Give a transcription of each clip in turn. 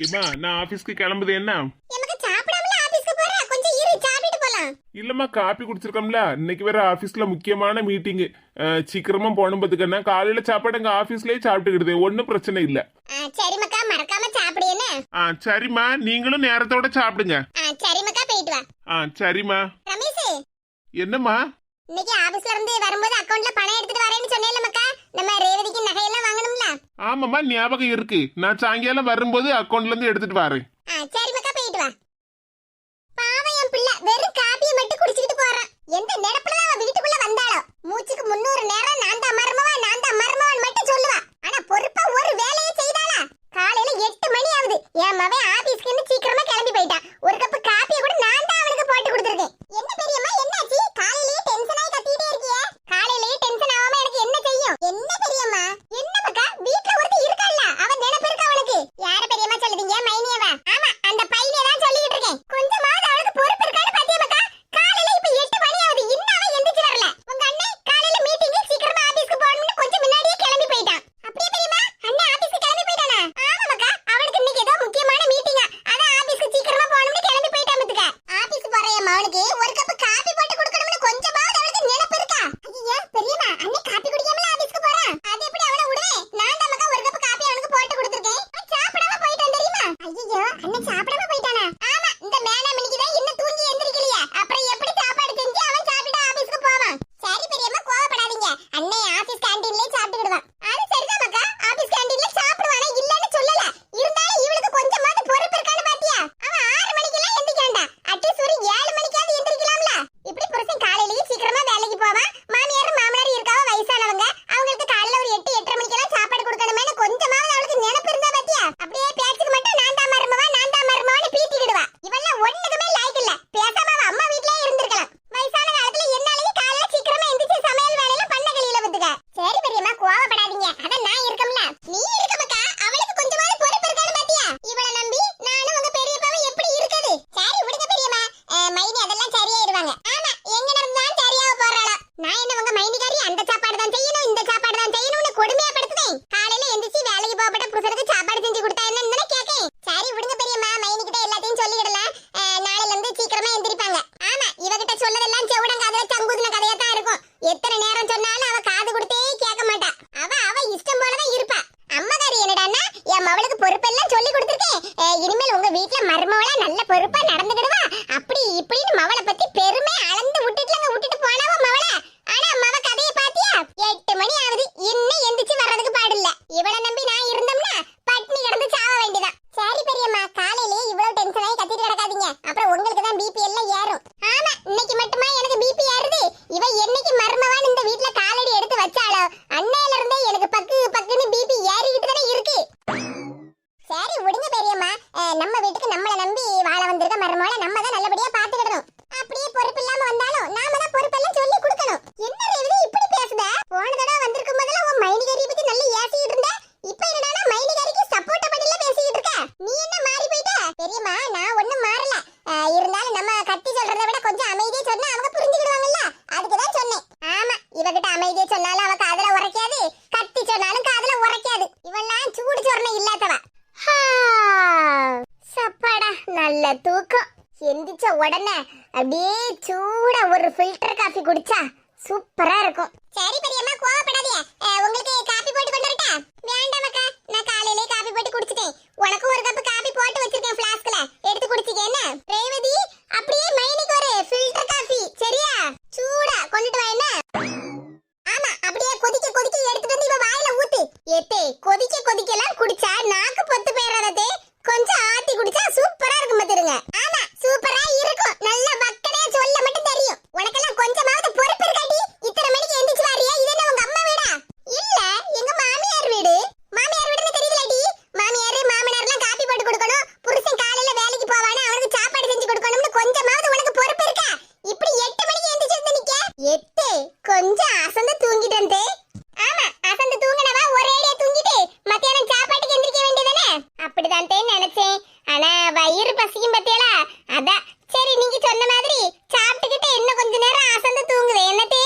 இம்மா நான் ஆபீஸ்க்கு கிளம்புது என்ன? இல்லம்மா காப்பி குடிச்சிருக்கோம்ல. இன்னைக்கு வேற ஆபீஸ்ல முக்கியமான மீட்டிங் சீக்கிரமா போகணும் பாத்துக்கன்னா காலையில சாப்பாடு எங்க ஆபீஸ்லயே சாப்பிட்டுக்கிடுது ஒன்னும் பிரச்சனை இல்ல. சரிமக்கா மறக்காம சாப்பிடுங்க ஆ சரிம்மா. நீங்களும் நேரத்தோட சாப்பிடுங்க. சரிமக்கா போயிட்டு ஆ சரிம்மா. ரமேஷ். என்னம்மா? இன்னைக்கு ஆபீஸ்ல இருந்து வரும்போது அக்கவுண்ட்ல பணம் எடுத்துட்டு வரேன்னு சொன்னேன்ல மக்கா நம்ம ரேவதிக்கு நகையெல்லாம் வாங்கணும்ல? ஆமாம்மா ஞாபகம் இருக்கு. நான் சாயங்காலம் வரும்போது அக்கௌண்ட்ல இருந்து எடுத்துட்டு வரேன். ஆ, சரி மக்கா போயிட்டு வா. பாவம் என் பிள்ளை வெறும் காபியை மட்டும் குடிச்சிட்டு போறான். எந்த நினைப்புல அவன் வீட்டுக்குள்ள வந்தாளோ. மூச்சுக்கு முந்நூறு நேரம் நான் தான் மருமவா நான் ஆமா நான் ஒண்ணும் மாறல. இருந்தாலும் நம்ம கட்டி சொல்றதை விட கொஞ்சம் அமைதியா சொன்னா அவங்க புரிஞ்சுக்கிடுவாங்கல்ல? அதுக்கு தான் சொன்னேன். ஆமா இவகிட்ட அமைதியா சொன்னாலும் அவன் காதுல உரைக்காது. கட்டி சொன்னாலும் காதுல உரைக்காது. இவெல்லாம் சூடு சொரணை இல்லாதவ. சப்பாடா நல்ல தூக்கம். எந்திரிச்ச உடனே அப்படியே சூடா ஒரு ஃபில்டர் காஃபி குடிச்சா நினைச்சேன். ஆனா வயிறு பசிக்கும் பத்தியலா? அதான். சரி நீங்க சொன்ன மாதிரி சாப்பிட்டுக்கிட்டு இன்னும் கொஞ்ச நேரம் அசந்து தூங்குவேன். என்னத்தே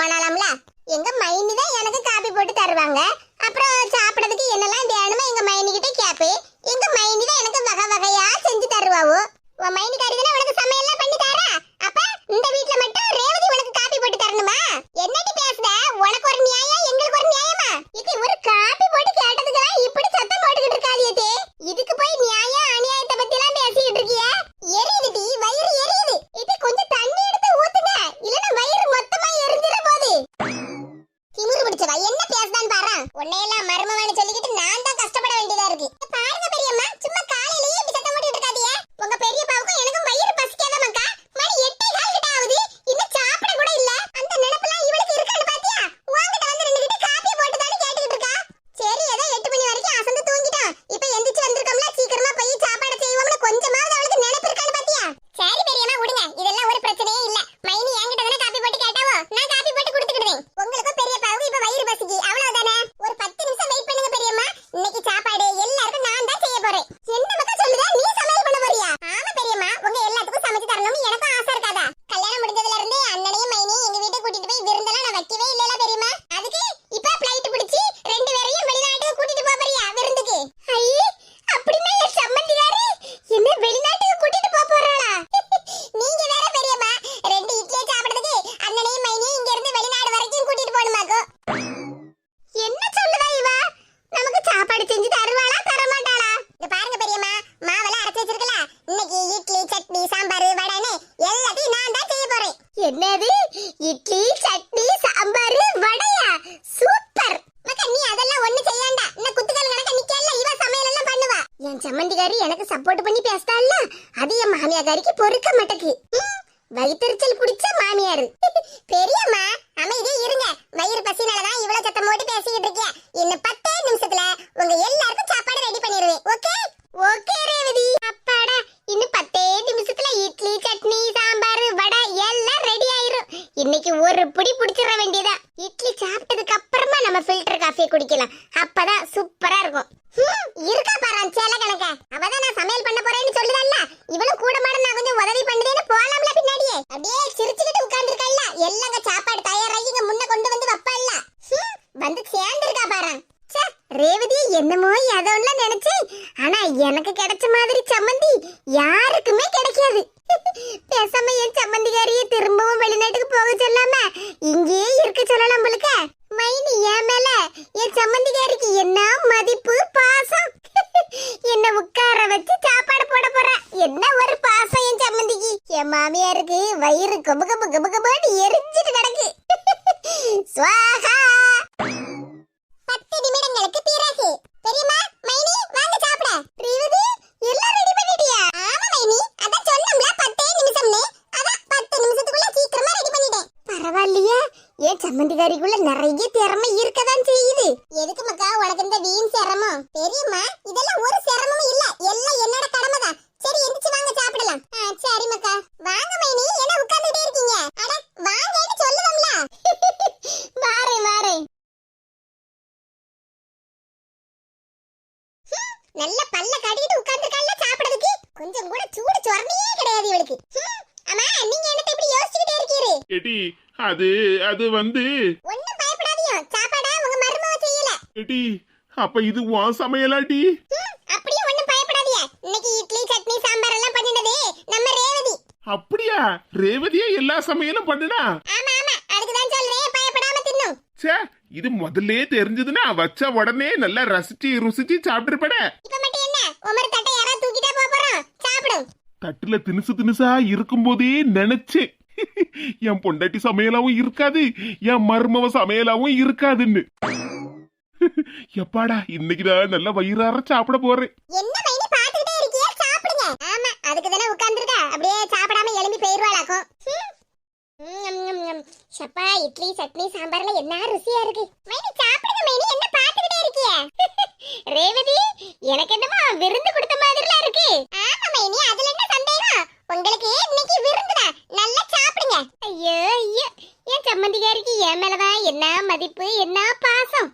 போனாலாம்ல எங்க மைனி தான் எனக்கு காப்பி போட்டு தருவாங்க. சப்போர்ட் பண்ணி எனக்கு கிடைச்ச மாதிரி சம்மந்தி யாருக்குமே கிடைக்காது. பேசாம என் சம்மந்திகாரிய திரும்பவும் வெளிநாட்டுக்கு போக சொல்லாம இங்கேயே இருக்க சொல்லலாம் உங்களுக்கு மைனி என் மேல என் சம்மந்திகாரிக்கு என்ன மதிப்பு பாசம்? என்ன உட்கார வச்சு சாப்பாடு போட போற? என்ன ஒரு பாசம் என் சம்மந்திக்கு? என் மாமியாருக்கு வயிறு கொம்பு பரவாயில்லையா. ஏன் சம்மந்திகாரிக்குள்ள நிறைய திறமை இருக்கதான் செய்யுது. எதுக்கு மக்கா உனக்கு இந்த வீண் சிரமம்? தெரியுமா? இதெல்லாம் ஒரு சிரமமும் இல்ல. எல்லாம் என்ன எடி அது அது வந்து. ஒண்ணும் பயப்படாதீங்க சாப்பாடா உங்க மருமக செய்யல. எடி அப்ப இது உன் சமையலாடி அப்படியே ஒண்ணும் பயப்படாதீங்க. இன்னைக்கு இட்லி சட்னி சாம்பார் எல்லாம் பண்ணினது நம்ம ரேவதி. அப்படியா? ரேவதியே எல்லா சமையலும் பண்ணுனா? ஆமா ஆமா. அதுக்கு தான் சொல்றேன். பயப்படாம தின்னும். சே இது முதல்ல தெரிஞ்சதுன்னா வச்ச உடனே நல்லா ரசிச்சு ருசிச்சு சாப்பிட்டுருப்பட இப்ப மட்டும் என்ன? உமர் தட்டை யாரா தூக்கிட்டே போறோம் சாப்பிடு தட்டுல தினுசு தினுசா இருக்கும்போதே நினைச்சேன். என் பொண்டாட்டி சமையலாவும் இருக்காது என் மருமவ சமையலாவும் இருக்காதுன்னு. எப்பாடா இன்னைக்கு நல்ல நல்லா வயிறார சாப்பிட போறேன். என்ன மைனி பாத்துட்டே இருக்கியே? சாப்பிடுங்க. ஆமா அதுக்கு தானே உட்கார்ந்திருக்கா? அப்படியே சாப்பிடாம எழும்பி போயிடுவாளாக்கும் சப்பா இட்லி சட்னி சாம்பார்ல என்ன ருசியா இருக்கு? மைனி சாப்பிடுங்க மைனி என்ன பாத்துக்கிட்டே இருக்கியே? எனக்கு என்னமோ விருந்து கொடுத்த மாதிரிலாம் இருக்கு. ஆமா மைனி அதுல என்ன சந்தேகம்? உங்களுக்கு இன்னைக்கு விருந்துடா. மாமியாருக்கு என் மேலதான் என்ன மதிப்பு என்ன பாசம்?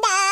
된다.